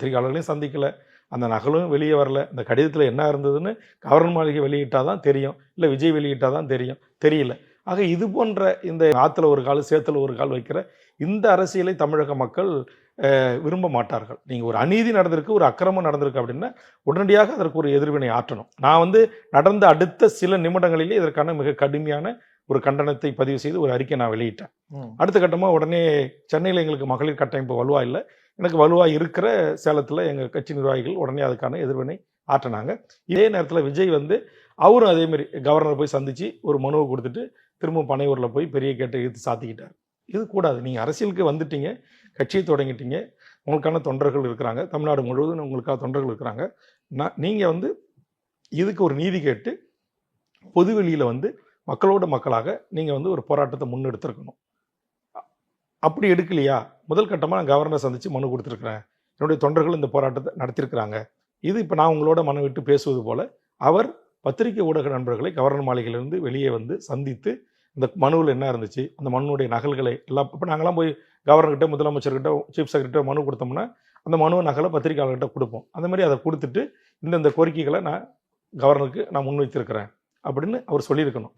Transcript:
பத்திரிகையாளர்களையும் சந்திக்கலை. அந்த நகலும் வெளியே வரல. இந்த கடிதத்தில் என்ன இருந்ததுன்னு கவர்னர் மாளிகை வெளியிட்டால் தான் தெரியும். இல்லை விஜய் வெளியிட்டால் தான் தெரியும். தெரியல. ஆக இது போன்ற இந்த ஆற்றுல ஒரு கால் சேத்துல ஒரு கால் வைக்கிற இந்த அரசியலை தமிழக மக்கள் விரும்ப மாட்டார்கள். நீங்கள் ஒரு அநீதி நடந்திருக்கு ஒரு அக்கிரமம் நடந்திருக்கு அப்படின்னா உடனடியாக அதற்கு ஒரு எதிர்வினை ஆற்றணும். நான் வந்து நடந்த அடுத்த சில நிமிடங்களிலே இதற்கான மிக கடுமையான ஒரு கண்டனத்தை பதிவு செய்து ஒரு அறிக்கை நான் வெளியிட்டேன். அடுத்த கட்டமாக உடனே சென்னையில் எங்களுக்கு மகளிர் கட்டமைப்பு வலுவா இல்லை. எனக்கு வலுவா இருக்கிற சேலத்தில் எங்கள் கட்சி நிர்வாகிகள் உடனே அதுக்கான எதிர்வினை ஆற்றினாங்க. இதே நேரத்தில் விஜய் வந்து அவரும் அதேமாரி கவர்னர் போய் சந்திச்சு ஒரு மனுவை கொடுத்துட்டு திரும்ப பனையூரில் போய் பெரிய கேட்டை இழுத்து சாத்திக்கிட்டார். இது கூடாது. நீங்கள் அரசியலுக்கு வந்துட்டீங்க கட்சியை தொடங்கிட்டீங்க உங்களுக்கான தொண்டர்கள் இருக்கிறாங்க தமிழ்நாடு முழுவதும் உங்களுக்காக தொண்டர்கள் இருக்கிறாங்க. நான் நீங்கள் வந்து இதுக்கு ஒரு நீதி கேட்டு பொதுவெளியில் வந்து மக்களோட மக்களாக நீங்கள் வந்து ஒரு போராட்டத்தை முன்னெடுத்திருக்கணும். அப்படி எடுக்கலையா? முதல் கட்டமாக நான் கவர்னர் சந்தித்து மனு கொடுத்துருக்குறேன். என்னுடைய தொண்டர்கள் இந்த போராட்டத்தை நடத்தியிருக்கிறாங்க. இது இப்போ நான் உங்களோட மனு விட்டு பேசுவது போல் அவர் பத்திரிகை ஊடக நண்பர்களை கவர்னர் மாளிகையிலிருந்து வெளியே வந்து சந்தித்து இந்த மனுவில் என்ன இருந்துச்சு அந்த மனுவுடைய நகல்களை எல்லாம் இப்போ நாங்களாம் போய் கவர்னர்கிட்ட முதலமைச்சர்கிட்ட சீஃப் செக்ரட்டரி மனு கொடுத்தோம்னா அந்த மனு நகலை பத்திரிகையாளர்கிட்ட கொடுப்போம். அந்த மாதிரி அதை கொடுத்துட்டு இந்தந்த கோரிக்கைகளை நான் கவர்னருக்கு நான் முன்வைத்திருக்கிறேன் அப்படின்னு அவர் சொல்லியிருக்கணும்.